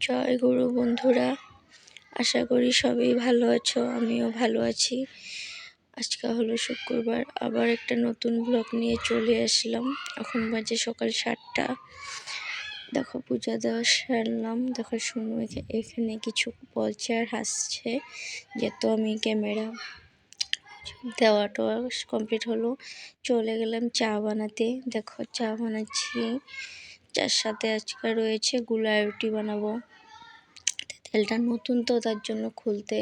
জয় গুরু বন্ধুরা। আশা করি সবাই ভালো আছো, আমিও ভালো আছি। আজকে হলো শুক্রবার, আবার একটা নতুন ব্লগ নিয়ে চলে আসলাম। এখন বাজে সকাল সাতটা। দেখো পূজা দেওয়া সারলাম। দেখো শুনো, এখা- এখানে কিছু বলছে আর হাসছে। যেহেতু আমি ক্যামেরা দেওয়া টোয়া কমপ্লিট হলো। চলে গেলাম চা বানাতে। দেখো চা বানাচ্ছি। চার সাথে আজকে রয়েছে গুলা রুটি বানাবো। তেলটা নতুন তো, তার জন্য খুলতে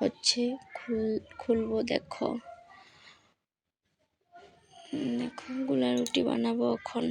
হচ্ছে খুল, খুলবো, দেখো। দেখো, গুলা রুটি বানাবো এখন।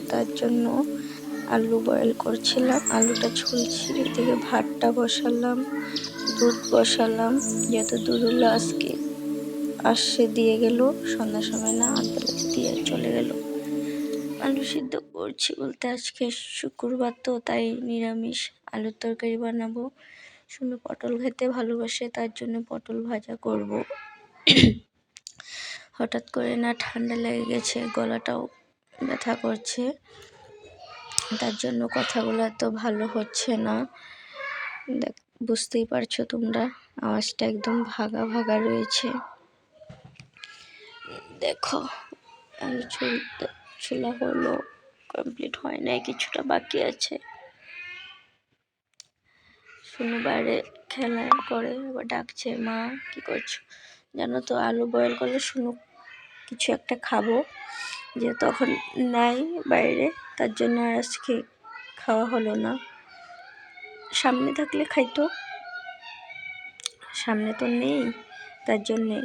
তার জন্য আলু বয়েল করছিলাম। আলুটা ছুলছি, এদিকে ভাতটা বসালাম, দুধ বসালাম। যেহেতু দুধ হলো আজকে, আসছে, দিয়ে গেল। সন্ধ্যার সময় না আটবেলাতে দিয়ে চলে গেল। আলু সিদ্ধ করছি বলতে আজকে শুক্রবার তো, তাই নিরামিষ আলুর তরকারি বানাবো। শুনে পটল খেতে ভালোবাসে, তার জন্য পটল ভাজা করব। হঠাৎ করে না ঠান্ডা লেগে গেছে, গলাটাও ব্যথা করছে। তার জন্য কথাগুলো এত ভালো হচ্ছে না। দেখ, বুঝতেই পারছ তোমরা, আওয়াজটা একদম ভাগা ভাগা রয়েছে। দেখো ছুলতে ছোলা হলো কমপ্লিট হয় নাই, কিছুটা বাকি আছে। শুনু বাইরে খেলা করে, আবার ডাকছে, মা, কি করছ? জানো তো, আলু বয়েল করলে শুনু, কিছু একটা খাব। যে তখন নাই বাইরে, তার জন্য আর আজকে খাওয়া হলো না। সামনে থাকলে খাইতো। সামনে তো নেই, তার জন্যে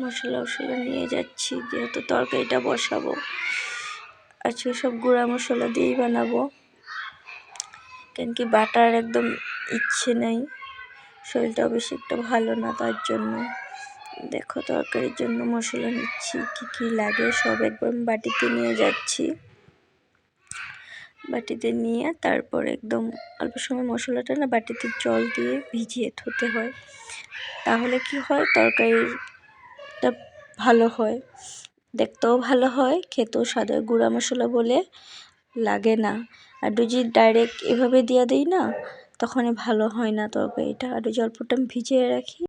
মশলা মশলা নিয়ে যাচ্ছি, যেহেতু তরকারিটা বসাবো। আজকে সব গুঁড়া মশলা দিয়েই বানাবো। কেন কি বাটার একদম ইচ্ছে নেই, শরীরটাও বেশি একটা ভালো না তার জন্য। দেখো তরকারির জন্য মশলা নিচ্ছি, কি কি লাগে সব একবার বাটিতে নিয়ে যাচ্ছি। বাটিতে নিয়ে তারপর একদম অল্প সময় মশলাটা না বাটিতে জল দিয়ে ভিজিয়ে ধুতে হয়। তাহলে কি হয়? তরকারিটা ভালো হয়। দেখতেও ভালো হয়, খেতেও স্বাদ গুঁড়া মশলা বলে লাগে না। আর যদি ডাইরেক্ট এভাবে দিয়ে দিই না তখন ভালো হয় না তরকারিটা। আর যদি অল্পটা ভিজিয়ে রাখি।